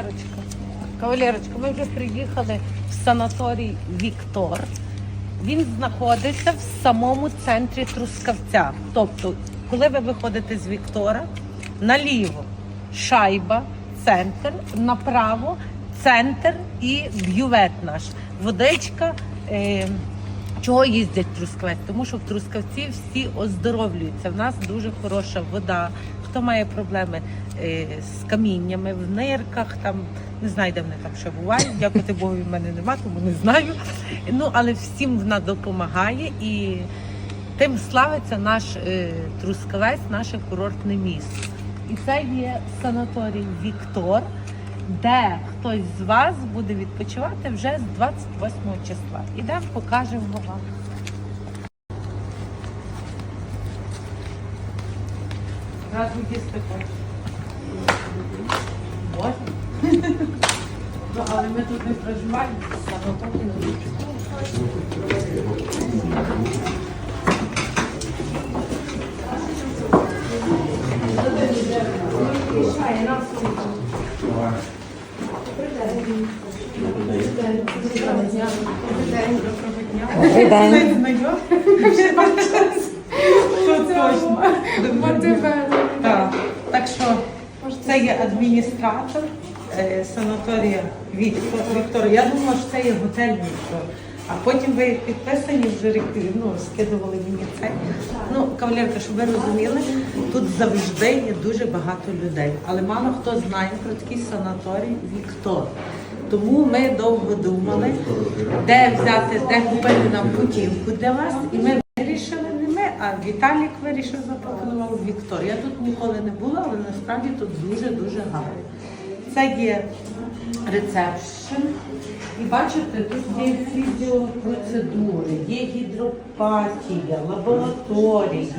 кавалерочка. Кавалерочка, ми вже приїхали в санаторій Віктор. Він знаходиться в самому центрі Трускавця. Тобто, коли ви виходите з Віктора, наліво шайба, центр, направо центр і бювет наш. Водичка. Е, Чого їздять Трускавець? Тому що в Трускавці всі оздоровлюються. В нас дуже хороша вода. Хто має проблеми е, з каміннями в нирках, там не знаю, де вони там ще бувають. Дякувати Богу, в мене нема, тому не знаю. Ну але всім вона допомагає і тим славиться наш е, Трускавець, наше курортне місто. І це є санаторій Віктор, де хтось з вас буде відпочивати вже з 28 числа. Ідемо, покажемо вам. Зразу їсти хочеш. Ну, але ми тут не проживаємо, санаторій не Віктор. Добрий день. Що точно? Так. Це є адміністратор е, санаторія Віктор. Я думала, що це є готель Віктор. А потім ви підписані вже ну, скидували мені це. Ну, кавалерка, щоб ви розуміли, тут завжди є дуже багато людей. Але мало хто знає про такий санаторій Віктор. Тому ми довго думали, де взяти, де купити нам путівку для вас. І ми, Віталік вирішив запропонував Віктор. Я тут ніколи не була, але насправді тут дуже-дуже гарно. Це є рецепшн. І бачите, тут є фізіопроцедури, є гідропатія, лабораторії,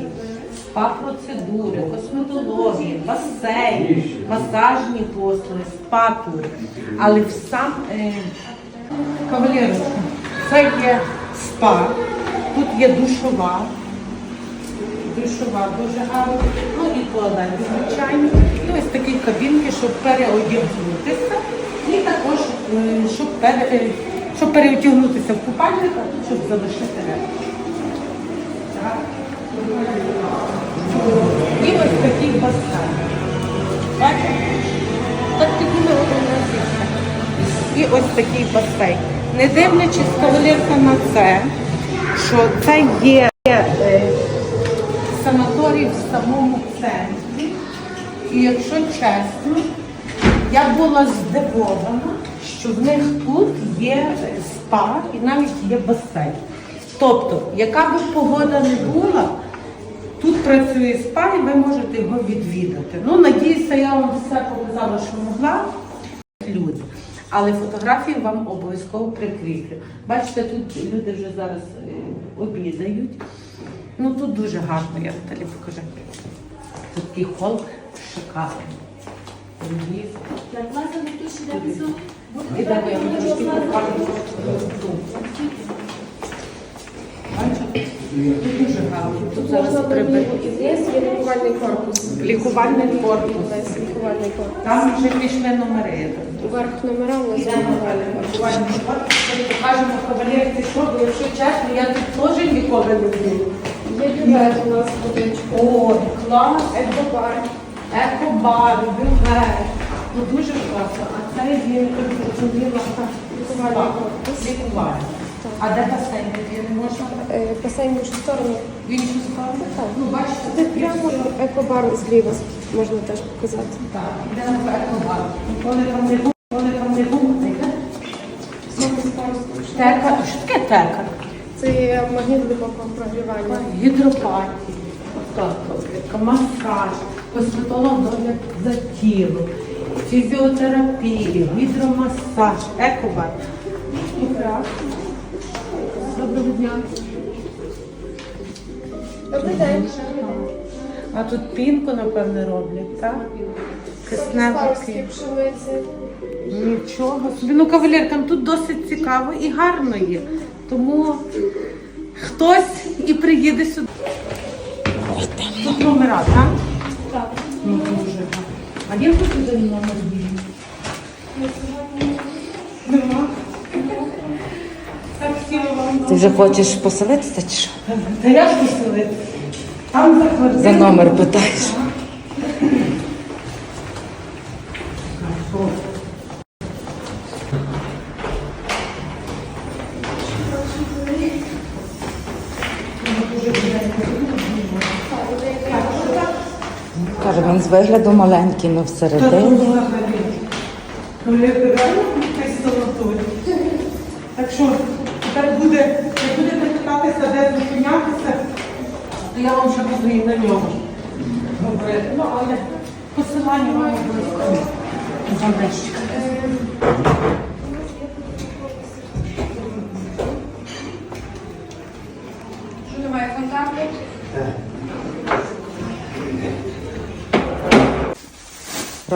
спа-процедури, косметологія, басейн, масажні послуги, спа-тури. Але в сам е, кавалерочка, це є спа, тут є душова, душова дуже гарна, ну і туалет, звичайно. І ось такі кабінки, щоб переодягнутися. І також, е, щоб, пере, е, щоб переодягнутися в купальник, щоб залишити речі. І ось такий басейн. Бачите? Так підніми один раз. І ось такий басейн. Не дивлячись кавалерка на це, що це є е, санаторій в самому центрі. І якщо чесно, я була здивована, що в них тут є спа і навіть є басейн. Тобто, яка б погода не була, тут працює спа і ви можете його відвідати. Ну, надіюся, я вам все показала, що могла люди. Але фотографії вам обов'язково прикріплю. Бачите, тут люди вже зараз е, обідають. Ну тут дуже гарно, я Наталі покажу. Тут такий хол шикарний. Власне тут дуже гарно. Тут зараз лікувальний корпус. Лікувальний корпус. Лікувальний корпус. Там вже пішли номери. Верх номера у лікувальний корпус. Покажемо кавалерці, що, бо якщо чесно, я тут теж ніколи не була. Є бювет у нас водичку. О, клас! Екобар. Екобар, бювет. Ну дуже класно. А це є корпус. Лікувальний. А де басейн? Де не можна? Е, Басейн в іншу сторону. В іншу сторону? Так. Ну, бачите, Це прямо екобар зліва можна теж показати. Так, йдемо в екобар. Коли там не був, коли там не був. Тека, що таке тека? Це магніт глибокого прогрівання. Гідропатія, масаж, косметолог догляд за тілом, фізіотерапія, гідромасаж, екобар. Так. Доброго дня. Добрий день. А тут пінку, напевне, роблять, так? Старські Нічого собі. Ну, кавалеркам тут досить цікаво і гарно є. Тому хтось і приїде сюди. Тут номера, так? Так. Ну, дуже. А є тут один номер є? Нема. Так хотіла вам. Ти вже хочеш поселитися чи що? Та я ж поселити. Там за квартиру. За номер питаєш. Він з вигляду маленький, але всередині. Ну, реально якась санаторій. Так що, тепер буде, як будете питатися, де зупинятися, то я вам ще буду і на ньому говорити. Ну, але посилання вам обов'язково.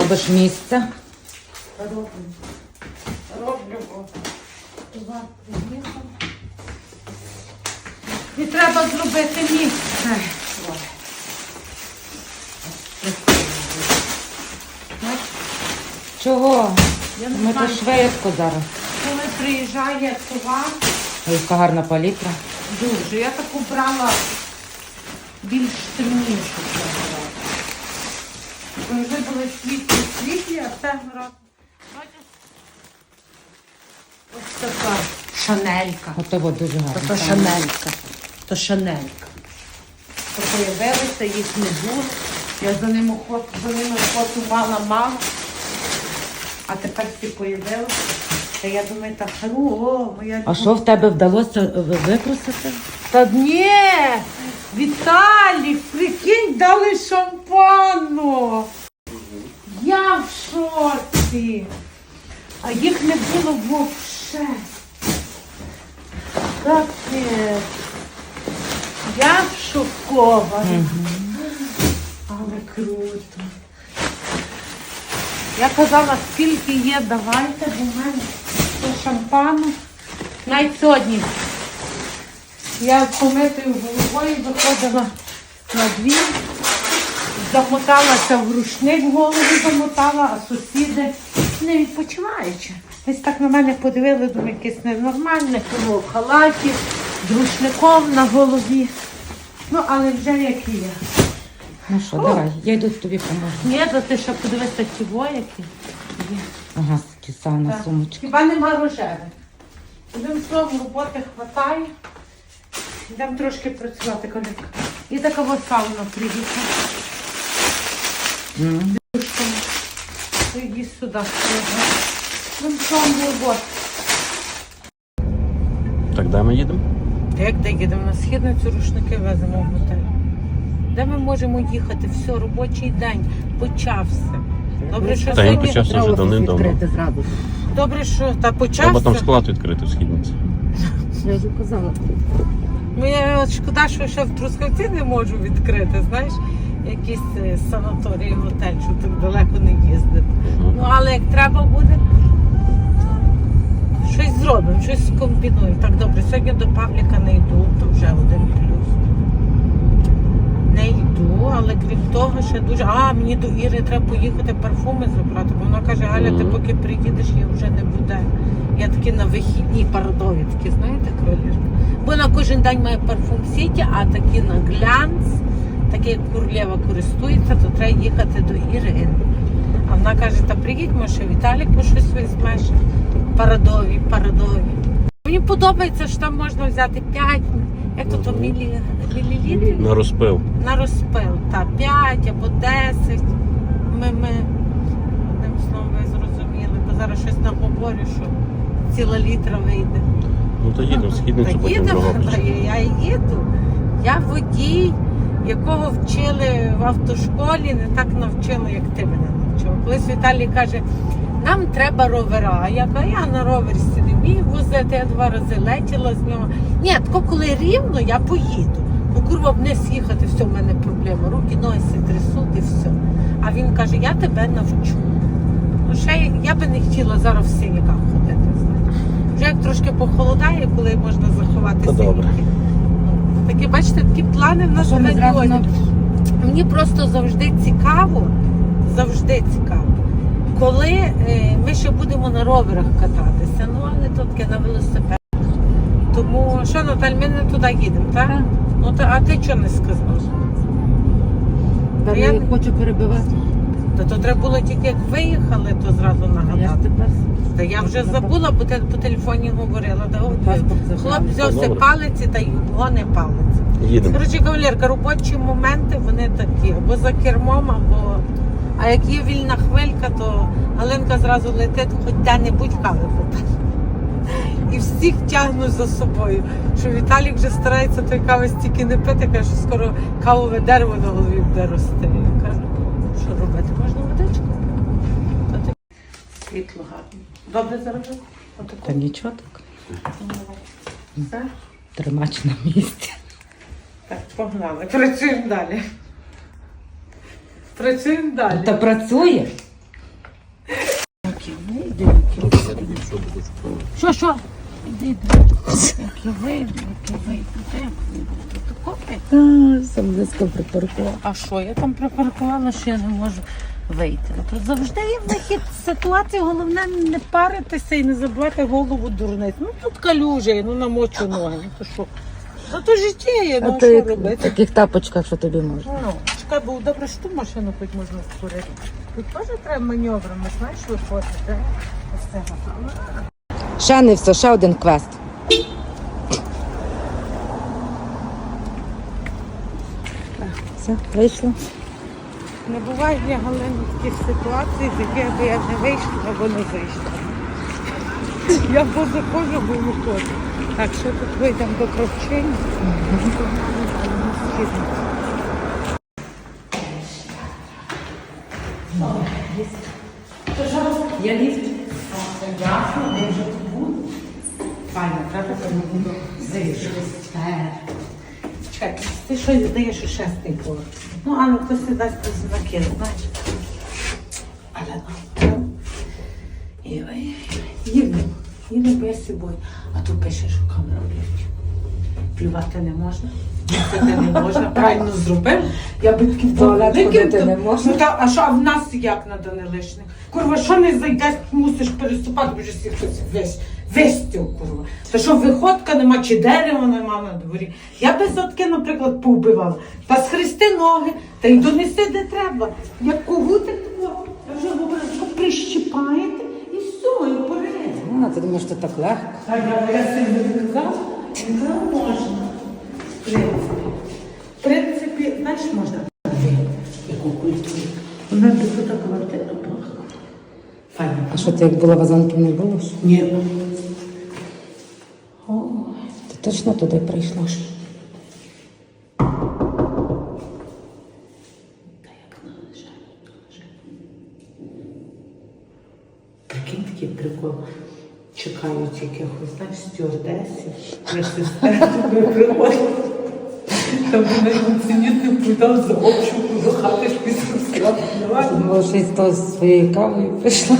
Робиш місце. Роблю. Роблю. І треба зробити місце. Чого? Я не Ми то знаю. швидко зараз. Коли приїжджає товар, Ой, Яка гарна палітра. дуже. Я таку брала більш темнішу. Вже були світлі, світлі, а це раз. Ось така шанелька. Готово дуже гарно. То шанелька. То шанелька. То появилися, їх не було. Я за ними охоту, за ними охоту мала мало. А тепер всі появилися. Та я думаю, та хару, о, моя А що в тебе вдалося ви- випросити? Та ні, Віталік, прикинь, дали шампану. Я в шоці. А їх не було вовше. Капець. Я шокована. Але круто. Я казала, скільки є, давайте, в мене то шампану. Навіть сьогодні я помитою головою виходила на двір, замоталася в рушник, голову замотала, а сусіди не відпочиваючи. Десь так на мене подивили, думаю, якесь ненормальне, тому в халаті, з рушником на голові. Ну, але вже як і є. Ну що, давай, я йду тобі поможу. Ні, то ти ще подивися ті вояки. Є. Ага, такі сауна Так. сумочки. Хіба нема рожевих. Одним словом, роботи хватає. Йдемо трошки працювати, коліка. І така ось сауна приїхала. М. То Іди сюди. Одним словом, робота. Так, де ми їдемо? Як де їдемо? На східницю рушники веземо в готель. Де ми можемо їхати? Все, робочий день почався. Добре, що Та він сьогодні... почався вже давним-давно. Добре, що та Треба почався. там склад відкрити в східниці. Я вже казала. Мені шкода, що ще в Трускавці не можу відкрити, знаєш, якісь е, санаторії, готель, що так далеко не їздити. Ну, але як треба буде, щось зробимо, щось скомбінуємо. Так добре, сьогодні до Павліка не йду, то вже один плюс. Не йду, але крім того, ще дуже. А, мені до Іри треба поїхати парфуми забрати, бо вона каже, Галя, ти поки приїдеш, я вже не буде. Я такі на вихідні парадові, такі, знаєте, кавалерка. Бо на кожен день має парфум сіті, а такі на глянц, такі як Курлєва користується, то треба їхати до Ірини. А вона каже, та приїдь, може, Віталік, ну щось візьмеш. Парадові, парадові. Мені подобається, що там можна взяти 5, як то, то мілі, мілілітрів На розпив. на розпил. Та 5 або 10. Ми, ми одним словом ви зрозуміли, бо зараз щось наговорю, що ціла літра вийде. Ну то їдемо східницю, потім Дрогобич. та я їду. Я водій, якого вчили в автошколі, не так навчили, як ти мене навчив. Колись Віталій каже, нам треба ровера. А я кажу, я на роверсі не вмію возити, я два рази летіла з нього. Ні, тако коли рівно, я поїду. Ну, курва, вниз їхати, все, в мене проблема. Руки, ноги трясуть і все. А він каже, я тебе навчу. Ну, ще я- би не хотіла зараз в синяках ходити. знаєш. Вже як трошки похолодає, коли можна заховати синяки. Такі, бачите, такі плани в нас Що ми зразу грандіозні. на- Мені просто завжди цікаво, завжди цікаво, коли е, ми ще будемо на роверах кататися. Ну, але то таке на велосипедах. Тому що, Наталь, ми не туди їдемо, так? Ну, та, а ти чого не сказав? Та я я не- хочу перебивати. Та то треба було тільки як виїхали, то зразу Я ж нагадати. тепер Та я вже забула, бо ти по телефоні говорила. Та от Паспорт забрала. хлоп взявся Добре. палиці та й гоне палиці. Їдемо. Коротше, кавалерка, робочі моменти вони такі, або за кермом, або. А як є вільна хвилька, то Галинка зразу летить хоч де-небудь кави попити. І всіх тягнуть за собою. Що Віталік вже старається той кави стільки не пити, каже, що скоро кавове дерево на голові буде рости. Я кажу, що робити? Можна водичку? Та ти- Світло гарне. Добре заробив? Отаку? Та нічого так. Все? Тримач на місці. Так, погнали. Працюємо далі. Працюємо далі. Та працює. Що, що? Сам близько припаркував. А що, я там припаркувала, що я не можу вийти. Ну, Тут завжди є вихід ситуації, головне не паритися і не забувати голову дурниць. Ну тут калюжа, ну намочу ноги. Ну то що? Ну то життя є, ну то що як в робити? таких тапочках, що тобі можна. Ну, чекай, бо добре, що ту машину хоч можна створити. Тут теж треба маневрами, знаєш, виходити. Ось це. Ще не все, ще один квест. Все, вийшло. Не буває для Галини таких ситуацій, з яких би я не вийшла або не вийшла. Я бо заходжу, бо виходжу. Так, що тут вийдемо до кравчині? Є ліфт? Ясно, я вже тут буду. Файно, правда, то не буду заїжджати. Чекай, ти щось здаєш у шестий поверх. Ну, а ну хтось дасть знаки, знаєш. Але ну. Їдемо, їдемо без собою. А тут пише, що камера ліфті. Плювати не можна. Їсти не можна, правильно зробив. Я би таки Туалет ходити не можна. Ну та, а що, а в нас як на Данилишних? Курва, що не зайдеш, мусиш переступати, бо вже всі хтось весь, весь стіл, курва. Та що виходка нема, чи дерева нема на дворі. Я би сотки, наприклад, повбивала. Та схрести ноги, та й донеси, де треба. Як когутик, то, я вже говорила, що прищіпаєте, і все, і порядок. А, ти думаєш, що так легко? Так, я, сильно відказала, відказала, можна. В принципі. В принципі, знаєш, можна. Яку культуру. У нас тут квартира була. Файно. А що ти як була вазонків не було? Ні. Точно туди прийшла? Такий такий прикол. Чекають якихось, знаєш, стюардесів, медсестер, приходять. Там інцидентний подав за обшуку до хати ж після із того з своєю кавою прийшла.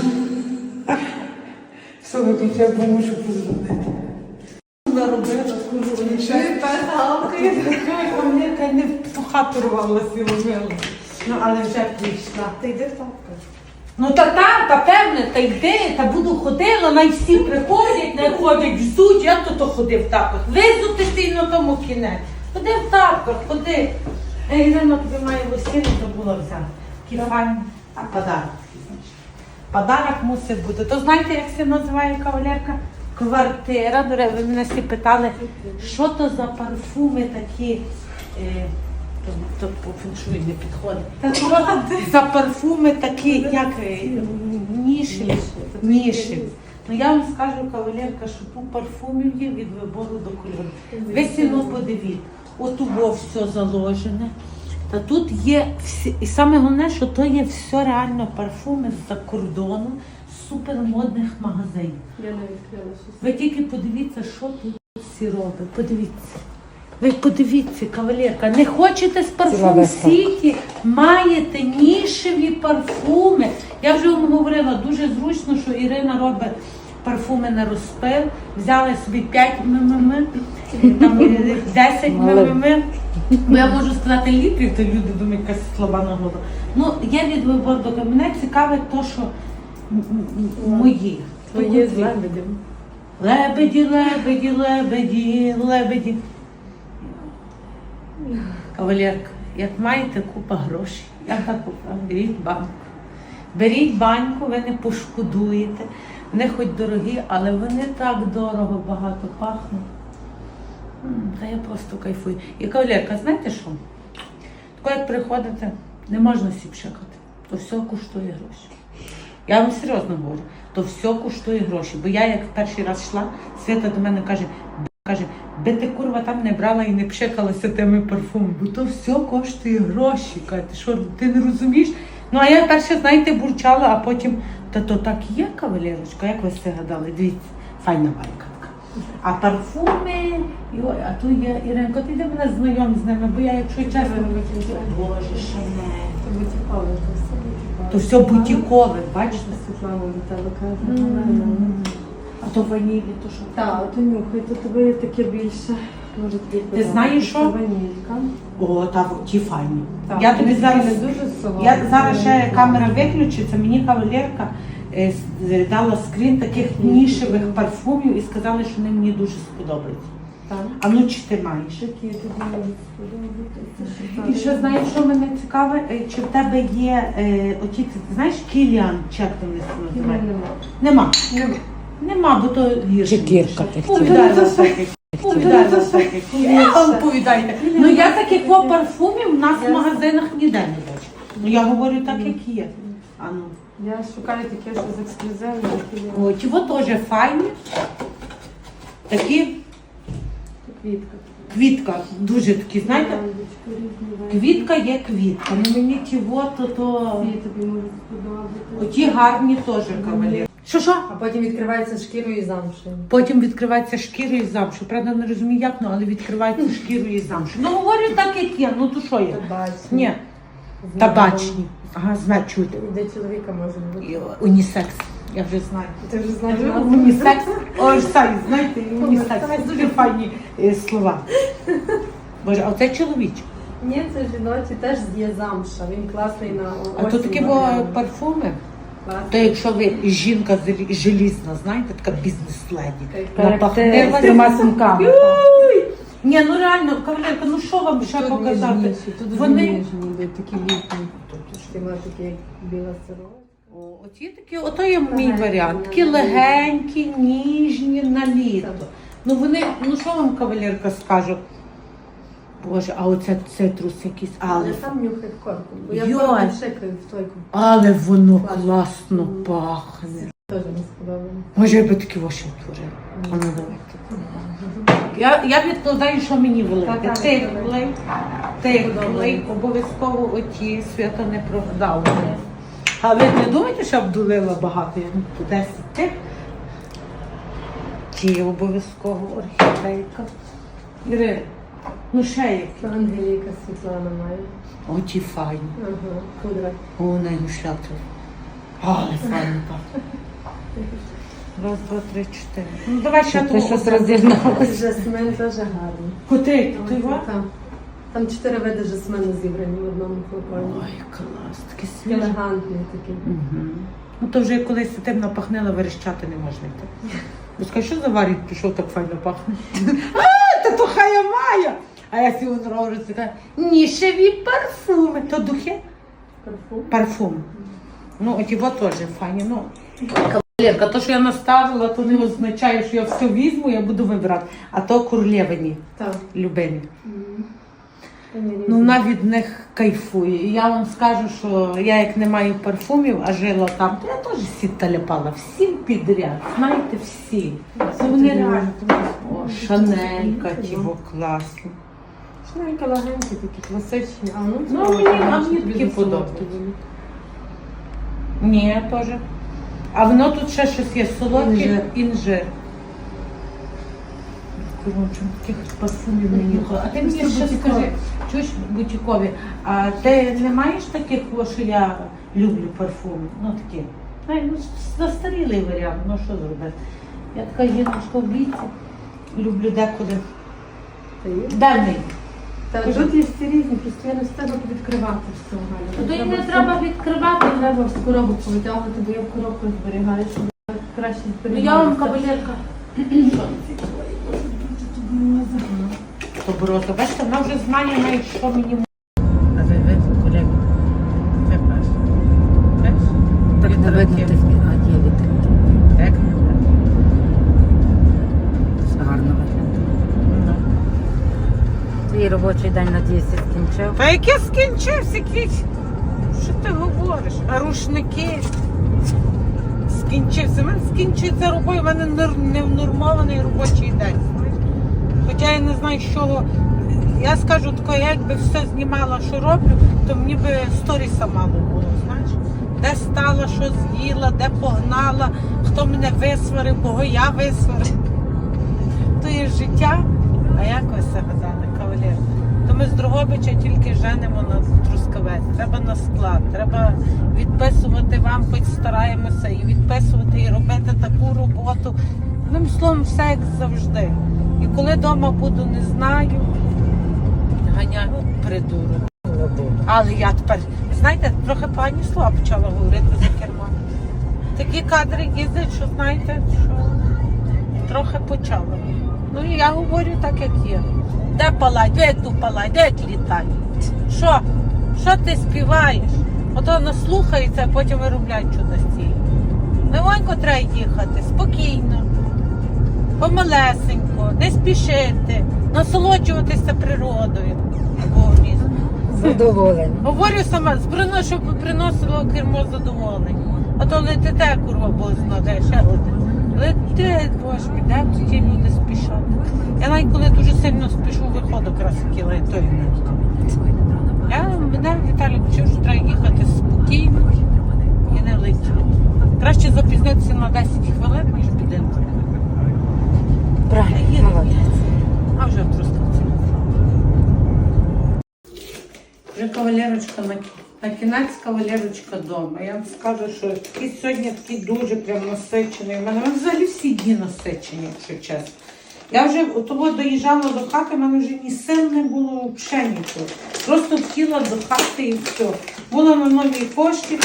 Все, виключай, бо мушу позвонити. Ще. Не по хату рвалася ловила. Ну, але вже прийшла. Та йди так. Ну та та певне, та йди, та буду ходила, най всі приходять, не ходять, взуть, я то то ходив в тапках. Визути ти на тому кінець. Ходи в тапках, ходи. Е, Ірина тобі має лосіни, забула взяти. Такі файні. А подарок. Подарок мусить бути. То знаєте, як це називає кавалерка? Квартира. До речі, ви мене всі питали, що то за парфуми такі. Е, то, то по феншуй не підходить. Та що за парфуми такі, як е, нішеві. Нішеві. Ну я вам скажу, кавалерка, що тут парфумів є від вибору до кольору. Ви сіно подивіть, от убо все заложене. Та тут є всі, і саме головне, що то є все реально парфуми з-за кордону, супермодних магазинів. Я не відкрила щось. Ви тільки подивіться, що тут всі роблять. Подивіться. Ви подивіться, кавалерка, не хочете з парфум. Сіті, маєте нішеві парфуми. Я вже вам говорила, дуже зручно, що Ірина робить парфуми на розпил. Взяли собі 5 мм, там е, 10 мм. Бо я можу сказати літрів, то люди думають, якась слаба нагода. Ну, є від вибору до мене цікаве то, що мої. Твоє з лебедем. Лебеді, лебеді, лебеді, лебеді. Кавалерка, як маєте купа грошей, я так беріть банку. Беріть баньку, ви не пошкодуєте. Вони хоч дорогі, але вони так дорого багато пахнуть. Та я просто кайфую. І кавалерка, знаєте що? Тако як приходите, не можна сіпшикати. То все коштує гроші. Я вам серйозно говорю, то все коштує гроші. Бо я як перший раз йшла, Свята до мене каже, «Б**, каже, би ти курва там не брала і не пшикалася тими парфумами, бо то все коштує гроші. Каже, ти що, ти не розумієш? Ну а я перше, знаєте, бурчала, а потім, та то так і є, кавалерочка, як ви все гадали? Дивіться, файна байка. А парфуми, ой, а то є Іренко, ти де мене знайом з ними, бо я, якщо чесно, Боже. Це бутікове, то все бутікове. Бачите? Світлана каже. А то ванілі, то що? Так, то нюхай, то тебе таке більше. Може тобі подобається. знаєш що? Ванілька. О, та ті файні. Так, я тобі зараз не дуже солодкі. я зараз ще камера виключиться. Мені кавалерка е, с- дала скрін таких нішевих парфумів і сказали, що вони мені дуже сподобаються. Так. А ну чи ти маєш? Тобі. І ще знаєш, що мене цікаве, Е, чи в тебе є е, оті, ти знаєш, Кіліан, чи як там Кілі називає? нема. Нема. Нема. Нема, бо то гірше. Чекірка тих Повідай. Повідайте. Ну я таких по парфумів в нас в магазинах ніде не бачу. Ну я говорю так, як є. А ну. Я шукаю таке, що з ексклюзивного. Кілі. О, ті от теж файні. Такі Квітка. квітка, дуже такі, знаєте, квітка є квітка. Ну мені ті от, то, то... Ці тобі можуть сподобатися. Оті гарні теж кавалер. Що що? А потім відкривається шкірою і замшею. Потім відкривається шкірою і замшу. Правда, не розумію, як, ну, але відкривається шкірою і замшу. Ну говорю так, як є. Ну то що є? Табачні. Ні, табачні. Ага, знаю, Де чоловіка може бути. Унісекс. Я вже знаю. Ти вже знаєш назву? Унісекс. Ой, сай, знаєте, унісекс. Це Дуже файні е, слова. Боже, а це чоловічий. Ні, це жіночий теж є замша. Він класний на А то такі бо парфуми. То якщо ви жінка зелі- желізна, знаєте, така бізнес-леді. Напахне вас- трьома сумками. Ні, ну реально, кавалерка, ну що вам ще показати? Тут Вони- Вони такі літні. Тобто ж ти такі, як біла сирова. О, Оті такі, ото є мій варіант. Такі легенькі, ніжні на літо. Ну вони, ну що вам кавалерка скажу? Боже, а оце цитрус якийсь, але, там нюхай корку. Бо я Йой. корку шикаю в тойку. але воно Класно. класно пахне. Теж не сподобалось. Може, я би такі ваші утворила. А ну давайте. Я, я відкладаю, що мені велике. Так, так, Тих Подобається. влий, обов'язково оті свято не продав. А ви не думаєте, що обдулила багато? Я 10 тих. Ті обов'язково орхідейка. Іри, ну ще які. Ангеліка Світлана має. Оті файні. Ага, пудра. О, неї шляту. Але файні пахне. Раз, два, три, чотири. Ну давай ще Ти того щось одного. Жасмин теж гарний. Котрий? Ти? Там, там чотири види жасмину зібрані в одному флаконі. Ой, клас, такий свіжий. Елегантний такий. Угу. Ну то вже колись тим напахнила, верещати не можна йти. Бо скажи, що за варік пішов так файно пахне? А, та то хая мая! А я сів рожиці кажу, нішеві парфуми. То духи? Парфум. Парфум. Ну, оті во теж файні. Ну, Кавалерка, то, що я наставила, то не означає, що я все візьму, я буду вибирати. А то курлєвені, Так. любимі. Ну, вона від них кайфує. І я вам скажу, що я як не маю парфумів, а жила там, то я теж всі таляпала, всім підряд. Знаєте, всі. Ну, вони реально. О, Шанелька, тіво класно. Шнурки легенькі такі, класичні. А ну, Ну, мені- а мені такі подобаються. Ні, теж. А воно тут ще щось є солодке Інжир. інжир. Коротше, таких парфумів не нюхала. А ти мені Просто ще бутікові. скажи, чуєш бутікові, а ти не маєш таких, о, що я люблю парфуми? Ну такі. Знає, ну, застарілий варіант, ну що зробити? Я така жіночка в віці, люблю декуди. Та є. Денний. Так. Кажу, є всі різні, просто я не встигла відкривати все, Галя. То й не треба відкривати, треба з коробок витягувати, бо я в коробках зберігаю, щоб краще Ну зберігати. я вам кавалерка. Доброта. Бачите, вона вже знає навіть, що мені А ви, ви, колеги, це перше. Теж? Так не видно тих, а є. Так не видно. Все гарно виглядає. Ну. Твій робочий день, надіюся, скінчив. Та яке скінчився, якийсь? Що ти говориш? А рушники скінчився. У мене скінчиться робота, у мене нор- невнормований робочий день. Хоча я не знаю, чого. Я скажу таке, я якби все знімала, що роблю, то мені би сторіса мало було, знаєш. Де стала, що з'їла, де погнала, хто мене висварив, кого я висварив. То є життя, а як ви це гадали, кавалер? То ми з Дрогобича тільки женемо на трускавець. Треба на склад, треба відписувати вам, хоч стараємося, і відписувати, і робити таку роботу. Одним словом, все як завжди. І коли вдома буду, не знаю, ганяю придурок. Але я тепер, знаєте, трохи пані слова почала говорити за кермом. Такі кадри їздять, що знаєте, що трохи почала. Ну і я говорю так, як є. Де палай, де ту палай, де літай? Що? Що ти співаєш? Ото наслухаються, а потім виробляють чудості. Легонько треба їхати, спокійно, помалесенько, не спішити, насолоджуватися природою. Бо. Задоволення. Говорю сама, збрано, щоб приносило кермо задоволення. А то летите, курва, бозна, де ще один. Летить, боже мій, де ті люди спішать. Я навіть коли дуже сильно спішу, виходу той не. Я мене Віталій вчив, що треба їхати спокійно і не летіти. Краще запізнитися на 10 хвилин, ніж піде. Правильно, молодець. А вже просто це. Вже кавалерочка на, на кінець кавалерочка вдома. Я вам скажу, що такий сьогодні такий дуже прям насичений. У мене взагалі всі дні насичені, якщо чесно. Я вже того доїжджала до хати, в мене вже ні сил не було взагалі нічого. Просто хотіла до хати і все. Була на новій пошті.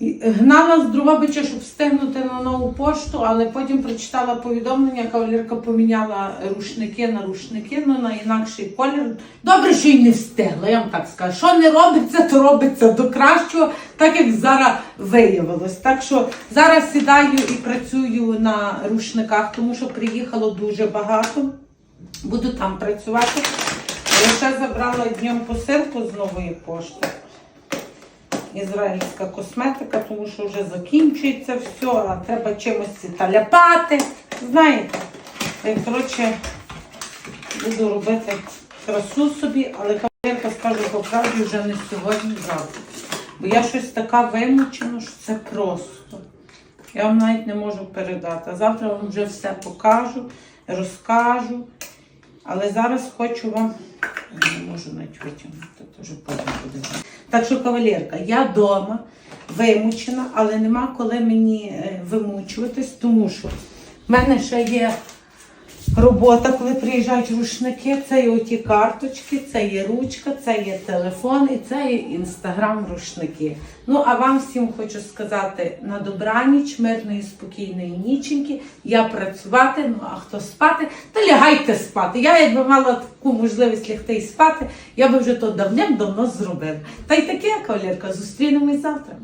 Гнала з Дрогобича, щоб встигнути на нову пошту, але потім прочитала повідомлення, кавалерка поміняла рушники на рушники, ну на інакший колір. Добре, що й не встигла, я вам так скажу. Що не робиться, то робиться до кращого, так як зараз виявилось. Так що зараз сідаю і працюю на рушниках, тому що приїхало дуже багато. Буду там працювати. Ще забрала днем посилку з нової пошти ізраїльська косметика, тому що вже закінчується все, а треба чимось це таляпати. Знаєте, Та й, коротше, буду робити красу собі, але кавалерка скажу по правді вже не сьогодні, завтра. Бо я щось така вимучена, що це просто. Я вам навіть не можу передати. А завтра вам вже все покажу, розкажу. Але зараз хочу вам. Не можу навіть витягнути, дуже потім буде. Так що, кавалерка, я вдома вимучена, але нема коли мені е, вимучуватись, тому що в мене ще є робота, коли приїжджають рушники, це є оті карточки, це є ручка, це є телефон і це є інстаграм рушники. Ну а вам всім хочу сказати на добраніч, мирної, спокійної ніченьки. Я працювати, ну а хто спати, то лягайте спати. Я якби мала таку можливість лягти і спати, я би вже то давним-давно зробила. Та й таке, кавалерка, зустрінемось завтра.